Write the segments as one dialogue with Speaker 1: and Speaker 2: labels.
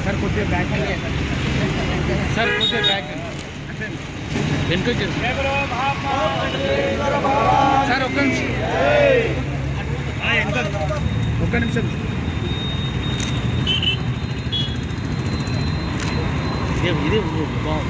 Speaker 1: Sir కొద్దిగా back sir కొద్దిగా back వెనుకొచ్చారు సార్ ఒక్క నిమిషం ఒక్క నిమిషం. 就一定不放。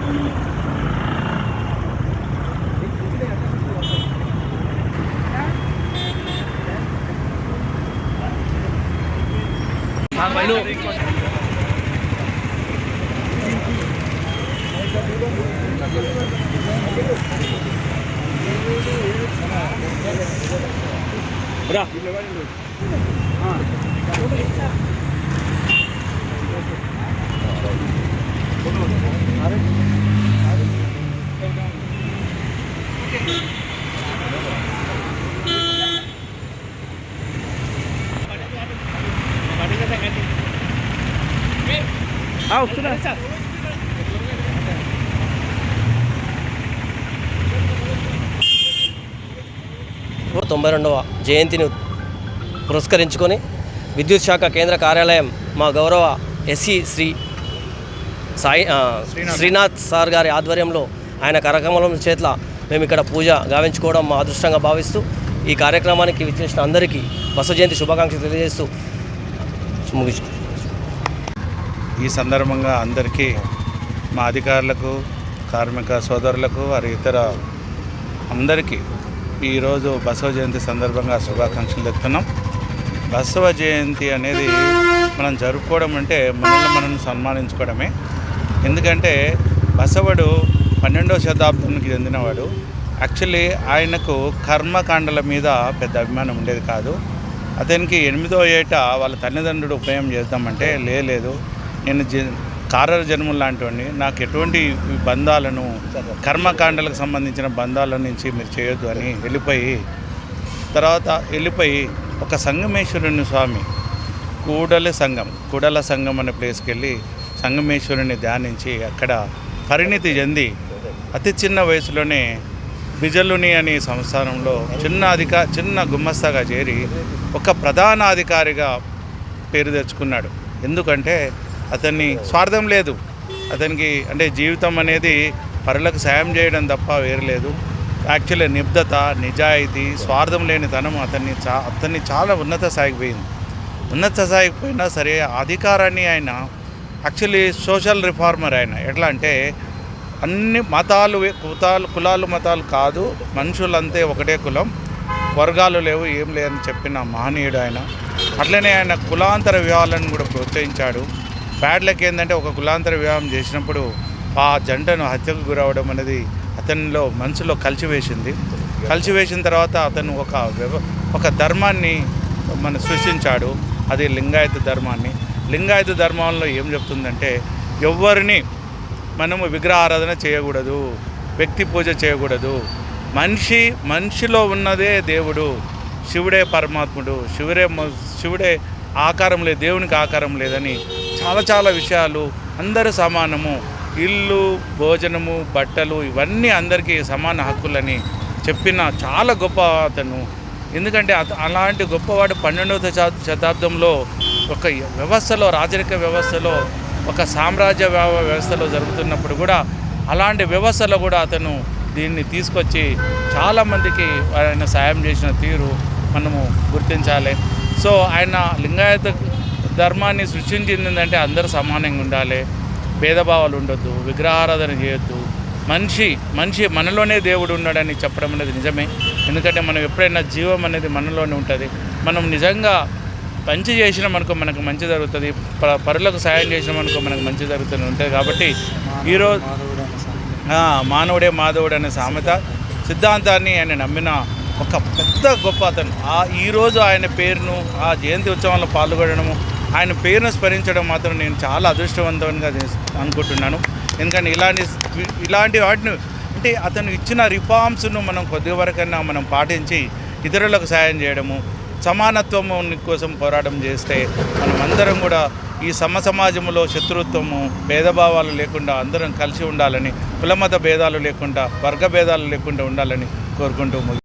Speaker 1: Thank you.
Speaker 2: ทางไปล
Speaker 1: ูกเราあれ వస్తున్నా.
Speaker 3: తొంభై రెండవ జయంతిని పురస్కరించుకొని విద్యుత్ శాఖ కేంద్ర కార్యాలయం మా గౌరవ ఎస్సీ శ్రీ సాయి శ్రీనాథ్. సార్ గారి ఆధ్వర్యంలో ఆయన కరకమలం చేట్ల మేము ఇక్కడ పూజ గావించుకోవడం మా అదృష్టంగా భావిస్తూ ఈ కార్యక్రమానికి విచ్చేసిన అందరికీ బసవ జయంతి శుభాకాంక్షలు తెలియజేస్తూ ముగించు
Speaker 4: ఈ సందర్భంగా అందరికీ మా అధికారులకు కార్మిక సోదరులకు వారి ఇతర అందరికీ ఈరోజు బసవ జయంతి సందర్భంగా శుభాకాంక్షలు తెస్తున్నాం బసవ జయంతి అనేది మనం జరుపుకోవడం అంటే మనల్ని మనం సన్మానించుకోవడమే. ఎందుకంటే బసవడు పన్నెండవ శతాబ్దానికి చెందినవాడు. యాక్చువల్లీ ఆయనకు కర్మకాండల మీద పెద్ద అభిమానం ఉండేది కాదు. అతనికి ఎనిమిదో ఏట వాళ్ళ తల్లిదండ్రుడు ఉపయోగం చేద్దామంటే లేదు. నేను జ కారర జన్మం లాంటివాడిని నాకు ఎటువంటి బంధాలను కర్మకాండలకు సంబంధించిన బంధాల నుంచి మీరు చేయొద్దు అని వెళ్ళిపోయి తర్వాత వెళ్ళిపోయి ఒక సంగమేశ్వరుని స్వామి కూడల సంఘం కూడల సంఘం అనే ప్లేస్కి వెళ్ళి సంగమేశ్వరుని ధ్యానించి అక్కడ పరిణితి చెంది అతి చిన్న వయసులోనే బిజలుని అనే సంస్థానంలో చిన్న అధిక చిన్న గుమ్మస్తాగా చేరి ఒక ప్రధాన అధికారిగా పేరు తెచ్చుకున్నాడు. ఎందుకంటే అతన్ని స్వార్థం లేదు. అతనికి అంటే జీవితం అనేది పరులకు సాయం చేయడం తప్ప వేరు లేదు. యాక్చువల్లీ నిబ్దత నిజాయితీ స్వార్థం లేని తనం అతన్ని చా అతన్ని చాలా ఉన్నత స్థాయికి పోయింది. ఉన్నత స్థాయికి పోయినా సరే అధికారాన్ని ఆయన యాక్చువల్లీ సోషల్ రిఫార్మర్ ఆయన. ఎట్లా అంటే అన్ని మతాలు కుతాలు కులాలు మతాలు కాదు మనుషులంతే ఒకటే కులం. వర్గాలు లేవు ఏం లేదని చెప్పిన మహనీయుడు ఆయన. అట్లనే ఆయన కులాంతర వివాహాలను కూడా ప్రోత్సహించాడు. బ్యాడ్ ఏంటంటే ఒక కులాంతర వివాహం చేసినప్పుడు ఆ జంటను హత్యకు గురవడం అనేది అతనిలో మనసులో కలిచివేసింది. కలిచివేసిన తర్వాత అతను ఒక వ్యవ ఒక ధర్మాన్ని మన సృష్టించాడు. అది లింగాయత ధర్మాన్ని. లింగాయత ధర్మంలో ఏం చెప్తుందంటే ఎవరిని మనము విగ్రహారాధన చేయకూడదు వ్యక్తి పూజ చేయకూడదు. మనిషి మనిషిలో ఉన్నదే దేవుడు. శివుడే పరమాత్ముడు. శివుడే శివుడే ఆకారం లేదు దేవునికి ఆకారం లేదని చాలా చాలా విషయాలు అందరూ సమానము. ఇల్లు భోజనము బట్టలు ఇవన్నీ అందరికీ సమాన హక్కులని చెప్పిన చాలా గొప్ప అతను. ఎందుకంటే అత అలాంటి గొప్పవాడు పన్నెండవ శతాబ్దంలో ఒక వ్యవస్థలో రాజరిక వ్యవస్థలో ఒక సామ్రాజ్య వ్యవస్థలో జరుగుతున్నప్పుడు కూడా అలాంటి వ్యవస్థలో కూడా అతను దీన్ని తీసుకొచ్చి చాలామందికి ఆయన సాయం చేసిన తీరు మనము గుర్తించాలి. సో ఆయన లింగాయత ధర్మాన్ని సృష్టించిందంటే అందరూ సమానంగా ఉండాలి. భేదభావాలు ఉండొద్దు విగ్రహారాధన చేయొద్దు. మనిషి మనిషి మనలోనే దేవుడు ఉన్నాడని చెప్పడం అనేది నిజమే. ఎందుకంటే మనం ఎప్పుడైనా జీవం అనేది మనలోనే ఉంటుంది. మనం నిజంగా మంచి చేసిన మనకు మనకు మంచి జరుగుతుంది. ప- పరులకు సాయం చేసిన మనకు మనకు మంచి జరుగుతుంది ఉంటుంది కాబట్టి ఈరోజు మానవుడే మాధవుడు అనే సామెత. సిద్ధాంతాన్ని ఆయన నమ్మిన ఒక పెద్ద గొప్ప అతను. ఆ ఈరోజు ఆయన పేరును ఆ జయంతి ఉత్సవంలో పాల్గొనడము ఆయన పేరును స్మరించడం మాత్రం నేను చాలా అదృష్టవంతంగా అనుకుంటున్నాను. ఎందుకంటే ఇలాంటి ఇలాంటి వాటిని అంటే అతను ఇచ్చిన రిఫార్మ్స్ను మనం కొద్ది వరకైనా మనం పాటించి ఇతరులకు సాయం చేయడము సమానత్వము కోసం పోరాటం చేస్తే మనం అందరం కూడా ఈ సమ సమాజంలో శత్రుత్వము భేదభావాలు లేకుండా అందరం కలిసి ఉండాలని కులమత భేదాలు లేకుండా వర్గ భేదాలు లేకుండా ఉండాలని కోరుకుంటూ